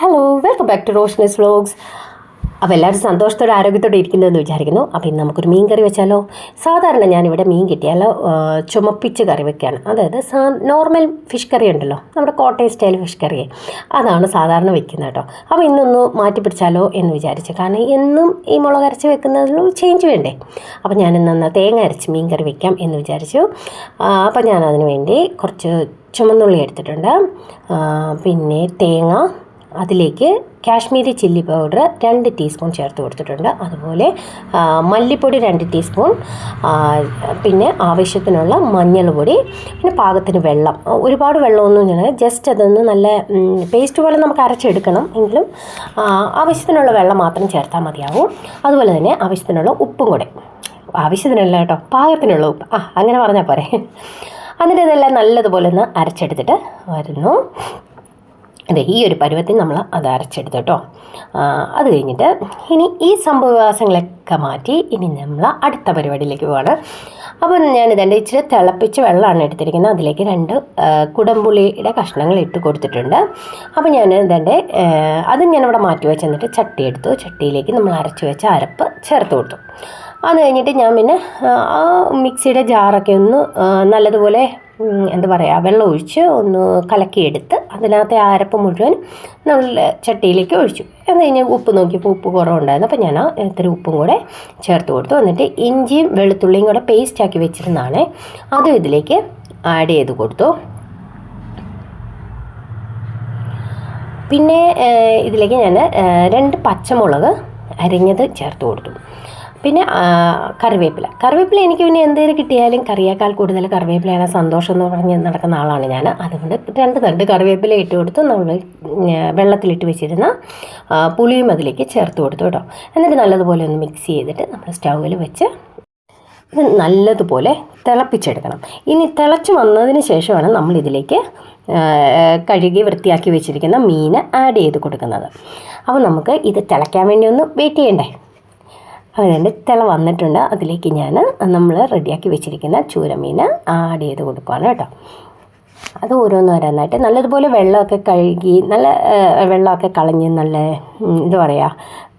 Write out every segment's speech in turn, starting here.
Hello welcome back to Roshan's vlogs അപ്പോൾ എല്ലാവരും സന്തോഷത്തോടെ ആരോഗ്യത്തോടെ ഇരിക്കുന്നതെന്ന് വിചാരിക്കുന്നു. അപ്പോൾ ഇന്ന് നമുക്കൊരു മീൻ കറി വെച്ചാലോ? സാധാരണ ഞാനിവിടെ മീൻ കിട്ടിയാലോ ചുമപ്പിച്ച് കറി വെക്കുകയാണ് അതായത് സാ നോർമൽ ഫിഷ് കറി ഉണ്ടല്ലോ നമ്മുടെ കോട്ടയം സ്റ്റൈൽ ഫിഷ് കറി അതാണ് സാധാരണ വെക്കുന്നത് കേട്ടോ. അപ്പോൾ ഇന്നൊന്ന് മാറ്റി പിടിച്ചാലോ എന്ന് വിചാരിച്ചു. കാരണം എന്നും ഈ മുളക് അരച്ച് വെക്കുന്നതിൽ ചേഞ്ച് വേണ്ടേ? അപ്പോൾ ഞാൻ ഇന്ന് തേങ്ങ അരച്ച് മീൻ കറി വെക്കാം എന്ന് വിചാരിച്ചു. അപ്പോൾ ഞാൻ വേണ്ടി കുറച്ച് ചുമന്നുള്ളി എടുത്തിട്ടുണ്ട്. പിന്നെ തേങ്ങ അതിലേക്ക് കാശ്മീരി ചില്ലി പൗഡർ രണ്ട് ടീസ്പൂൺ ചേർത്ത് കൊടുത്തിട്ടുണ്ട്. അതുപോലെ മല്ലിപ്പൊടി രണ്ട് ടീസ്പൂൺ പിന്നെ ആവശ്യത്തിനുള്ള മഞ്ഞൾ പൊടി പിന്നെ പാകത്തിന് വെള്ളം. ഒരുപാട് വെള്ളമൊന്നും ഞാൻ ജസ്റ്റ് അതൊന്ന് നല്ല പേസ്റ്റ് പോലെ നമുക്ക് അരച്ചെടുക്കണം. എങ്കിലും ആവശ്യത്തിനുള്ള വെള്ളം മാത്രം ചേർത്താൽ മതിയാവും. അതുപോലെ തന്നെ ആവശ്യത്തിനുള്ള ഉപ്പും കൂടെ. ആവശ്യത്തിനല്ല കേട്ടോ പാകത്തിനുള്ള ഉപ്പ്. ആ അങ്ങനെ പറഞ്ഞാൽ പോരെ. എന്നിട്ട് ഇതെല്ലാം നല്ലതുപോലെ ഒന്ന് അരച്ചെടുത്തിട്ട് വരുന്നു. അതെ ഈ ഒരു പരുവത്തിൽ നമ്മൾ അത് അരച്ചെടുത്തു കേട്ടോ. അത് കഴിഞ്ഞിട്ട് ഇനി ഈ സംഭവവികാസങ്ങളൊക്കെ മാറ്റി ഇനി നമ്മൾ അടുത്ത പരിപാടിയിലേക്ക് പോവാണ്. ഞാൻ ഇതെന്റെ ഇച്ചിരി തിളപ്പിച്ച് വെള്ളമാണ് എടുത്തിരിക്കുന്നത്. അതിലേക്ക് രണ്ട് കുടംപുളിയുടെ കഷ്ണങ്ങൾ ഇട്ട് കൊടുത്തിട്ടുണ്ട്. അപ്പോൾ ഞാൻ ഇതെന്റെ അത് ഞാനിവിടെ മാറ്റി വെച്ച് എന്നിട്ട് ചട്ടി എടുത്തു. ചട്ടിയിലേക്ക് നമ്മൾ അരച്ച് വെച്ച അരപ്പ് ചേർത്ത് കൊടുത്തു. അത് കഴിഞ്ഞിട്ട് ഞാൻ പിന്നെ ആ, മിക്സിയുടെ ജാറൊക്കെ ഒന്ന് നല്ലതുപോലെ എന്താ പറയുക വെള്ളം ഒഴിച്ച് ഒന്ന് കലക്കിയെടുത്ത് അതിനകത്തെ അരപ്പ് മുഴുവൻ നല്ല ചട്ടിയിലേക്ക് ഒഴിച്ചു. എന്ന് കഴിഞ്ഞ് ഉപ്പ് നോക്കിയപ്പോൾ ഉപ്പ് കുറവുണ്ടായിരുന്നു. അപ്പോൾ ഞാൻ ഇത്തിരി ഉപ്പും കൂടെ ചേർത്ത് കൊടുത്തു. എന്നിട്ട് ഇഞ്ചിയും വെളുത്തുള്ളിയും കൂടെ പേസ്റ്റ് ആക്കി വെച്ചിരുന്നതാണ് അതും ഇതിലേക്ക് ആഡ് ചെയ്ത് കൊടുത്തു. പിന്നെ ഇതിലേക്ക് ഞാൻ രണ്ട് പച്ചമുളക് അരിഞ്ഞത് ചേർത്ത് കൊടുത്തു. പിന്നെ കറിവേപ്പില. കറിവേപ്പില എനിക്ക് പിന്നെ എന്തെങ്കിലും കിട്ടിയാലും കറിയേക്കാൾ കൂടുതൽ കറിവേപ്പിലയാണ് സന്തോഷം എന്ന് പറഞ്ഞ് നടക്കുന്ന ആളാണ് ഞാൻ. അതുകൊണ്ട് രണ്ട് തണ്ട് കറിവേപ്പില ഇട്ട് കൊടുത്ത് നമ്മൾ വെള്ളത്തിലിട്ട് വെച്ചിരുന്ന പുളിയും അതിലേക്ക് ചേർത്ത് കൊടുത്തു കേട്ടോ. എന്നിട്ട് നല്ലതുപോലെ ഒന്ന് മിക്സ് ചെയ്തിട്ട് നമ്മൾ സ്റ്റൗവിൽ വെച്ച് ഇത് നല്ലതുപോലെ തിളപ്പിച്ചെടുക്കണം. ഇനി തിളച്ച് വന്നതിന് ശേഷമാണ് നമ്മൾ ഇതിലേക്ക് കഴുകി വൃത്തിയാക്കി വെച്ചിരിക്കുന്ന മീൻ ആഡ് ചെയ്ത് കൊടുക്കുന്നത്. അപ്പോൾ നമുക്ക് ഇത് തിളയ്ക്കാൻ വേണ്ടി ഒന്ന് വെയിറ്റ് ചെയ്യണ്ടേ? അതുകൊണ്ട് തിള വന്നിട്ടുണ്ട്. അതിലേക്ക് ഞാൻ നമ്മൾ റെഡിയാക്കി വെച്ചിരിക്കുന്ന ചൂരമീൻ ആഡ് ചെയ്ത് കൊടുക്കുകയാണ് കേട്ടോ. അത് ഓരോന്ന് ഓരോന്നായിട്ട് നല്ലതുപോലെ വെള്ളമൊക്കെ കഴുകി നല്ല വെള്ളമൊക്കെ കളഞ്ഞ് നല്ല എന്താ പറയുക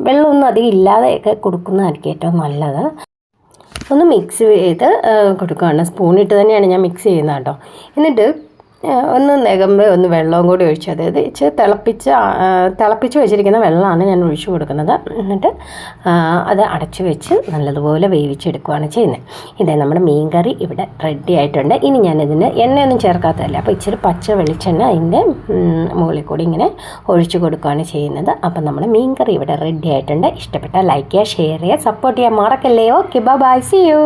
വെള്ളമൊന്നും അധികം ഇല്ലാതെയൊക്കെ കൊടുക്കുന്നതായിരിക്കും ഏറ്റവും നല്ലത്. ഒന്ന് മിക്സ് ചെയ്ത് കൊടുക്കുകയാണ് സ്പൂണിട്ട് തന്നെയാണ് ഞാൻ മിക്സ് ചെയ്യുന്നത് കേട്ടോ. എന്നിട്ട് ഒന്ന് നികമ്പ് ഒന്ന് വെള്ളവും കൂടി ഒഴിച്ചു അതായത് ഇച്ചിരി തിളപ്പിച്ച് തിളപ്പിച്ച് വെച്ചിരിക്കുന്ന വെള്ളമാണ് ഞാൻ ഒഴിച്ചു കൊടുക്കുന്നത്. എന്നിട്ട് അത് അടച്ചു വെച്ച് നല്ലതുപോലെ വേവിച്ചെടുക്കുകയാണ് ചെയ്യുന്നത്. ഇതേ നമ്മുടെ മീൻ കറി ഇവിടെ റെഡി ആയിട്ടുണ്ട്. ഇനി ഞാനിതിന് എണ്ണയൊന്നും ചേർക്കാത്തതല്ല. അപ്പോൾ ഇച്ചിരി പച്ച വെളിച്ചെണ്ണ അതിന്റെ മുകളിൽ കൂടി ഇങ്ങനെ ഒഴിച്ചു കൊടുക്കുകയാണ് ചെയ്യുന്നത്. അപ്പം നമ്മുടെ മീൻ കറി ഇവിടെ റെഡി ആയിട്ടുണ്ട്. ഇഷ്ടപ്പെട്ട ലൈക്ക് ചെയ്യുക ഷെയർ ചെയ്യുക സപ്പോർട്ട് ചെയ്യാൻ മറക്കല്ലേ? Okay bye C U